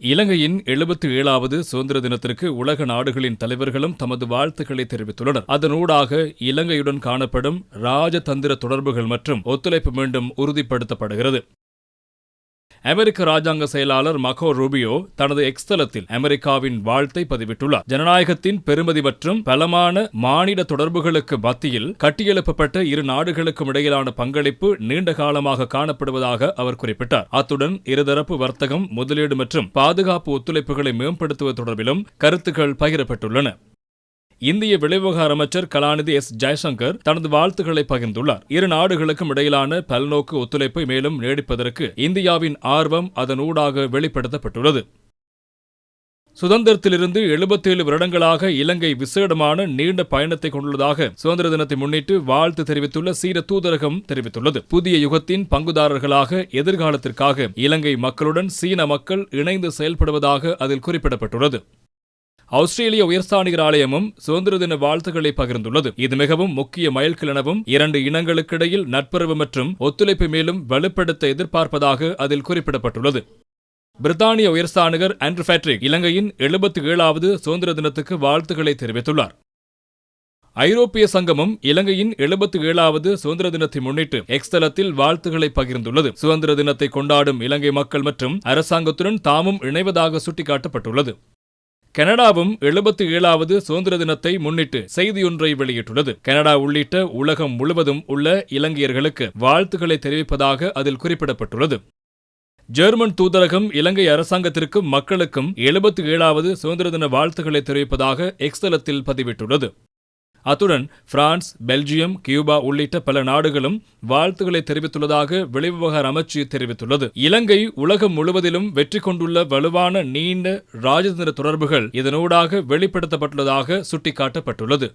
இலங்கையின் எழுபத்தி ஏழாவது சுதந்திர தினத்திற்கு உலக நாடுகளின் தலைவர்களும் தமது வாழ்த்துக்களை தெரிவித்துள்ளனர். அதனூடாக இலங்கையுடன் காணப்படும் ராஜதந்திர தொடர்புகள் மற்றும் ஒத்துழைப்பு மீண்டும் உறுதிப்படுத்தப்படுகிறது. அமெரிக்க ராஜாங்க செயலாளர் மகோ ரூபியோ தனது எக்ஸ்தலத்தில் அமெரிக்காவின் வாழ்த்தை பதிவிட்டுள்ளார். ஜனநாயகத்தின் பெருமதி மற்றும் பலமான மாநில தொடர்புகளுக்கு மத்தியில் கட்டியெழுப்பப்பட்ட இரு நாடுகளுக்கும் இடையிலான பங்களிப்பு நீண்ட காலமாக காணப்படுவதாக அவர் குறிப்பிட்டார். அத்துடன் இருதரப்பு வர்த்தகம் முதலீடு மற்றும் பாதுகாப்பு ஒத்துழைப்புகளை மேம்படுத்துவது தொடர்பிலும் கருத்துக்கள் பகிரப்பட்டுள்ளன. இந்திய வெளிவிவகார அமைச்சர் கலாநிதி எஸ். ஜெய்சங்கர் தனது வாழ்த்துக்களை பகிர்ந்துள்ளார். இரு நாடுகளுக்கும் இடையிலான பல்நோக்கு ஒத்துழைப்பை மேலும் நீடிப்பதற்கு இந்தியாவின் ஆர்வம் அதனூடாக வெளிப்படுத்தப்பட்டுள்ளது. சுதந்திரத்திலிருந்து எழுபத்தேழு வருடங்களாக இலங்கை விசேடமான நீண்ட பயணத்தை கொண்டுள்ளதாக சுதந்திர தினத்தை முன்னிட்டு வாழ்த்து தெரிவித்துள்ள சீர தூதரகம் தெரிவித்துள்ளது. புதிய யுகத்தின் பங்குதாரர்களாக எதிர்காலத்திற்காக இலங்கை மக்களுடன் சீன மக்கள் இணைந்து செயல்படுவதாக அதில் குறிப்பிடப்பட்டுள்ளது. ஆஸ்திரேலிய உயர்ஸ்தானிகர் ஆலயமும் சுதந்திர தின வாழ்த்துக்களை பகிர்ந்துள்ளது. இது மிகவும் முக்கிய மைல்கல் எனவும் இரண்டு இனங்களுக்கிடையில் நட்புறவு மற்றும் ஒத்துழைப்பு மேலும் வலுப்படுத்த எதிர்பார்ப்பதாக அதில் குறிப்பிடப்பட்டுள்ளது. பிரித்தானிய உயர்ஸ்தானிகர் ஆண்ட்ரு பேட்ரிக் இலங்கையின் எழுபத்தி ஏழாவது சுதந்திர தினத்துக்கு வாழ்த்துக்களை தெரிவித்துள்ளார். ஐரோப்பிய சங்கமும் இலங்கையின் எழுபத்தி ஏழாவது சுதந்திர தினத்தை முன்னிட்டு எக்ஸ் தளத்தில் வாழ்த்துக்களை பகிர்ந்துள்ளது. சுதந்திர தினத்தை கொண்டாடும் இலங்கை மக்கள் மற்றும் அரசாங்கத்துடன் தாமும் இணைவதாக சுட்டிக்காட்டப்பட்டுள்ளது. கனடாவும் எழுபத்தி ஏழாவது சுதந்திர தினத்தை முன்னிட்டு செய்தியொன்றை வெளியிட்டுள்ளது. கனடா உள்ளிட்ட உலகம் முழுவதும் உள்ள இலங்கையர்களுக்கு வாழ்த்துக்களை தெரிவிப்பதாக அதில் குறிப்பிடப்பட்டுள்ளது. ஜெர்மன் தூதரகம் இலங்கை அரசாங்கத்திற்கும் மக்களுக்கும் எழுபத்தி ஏழாவது சுதந்திர தின வாழ்த்துக்களை தெரிவிப்பதாக எக்ஸ்தலத்தில் பதிவிட்டுள்ளது. அத்துடன் பிரான்ஸ் பெல்ஜியம் கியூபா உள்ளிட்ட பல நாடுகளும் வாழ்த்துக்களை தெரிவித்துள்ளதாக வெளிவிவகார அமைச்சு தெரிவித்துள்ளது. இலங்கை உலகம் முழுவதிலும் வெற்றி கொண்டுள்ள வலுவான நீண்ட ராஜதந்திர தொடர்புகள் இதனூடாக வெளிப்படுத்தப்பட்டுள்ளதாக சுட்டிக்காட்டப்பட்டுள்ளது.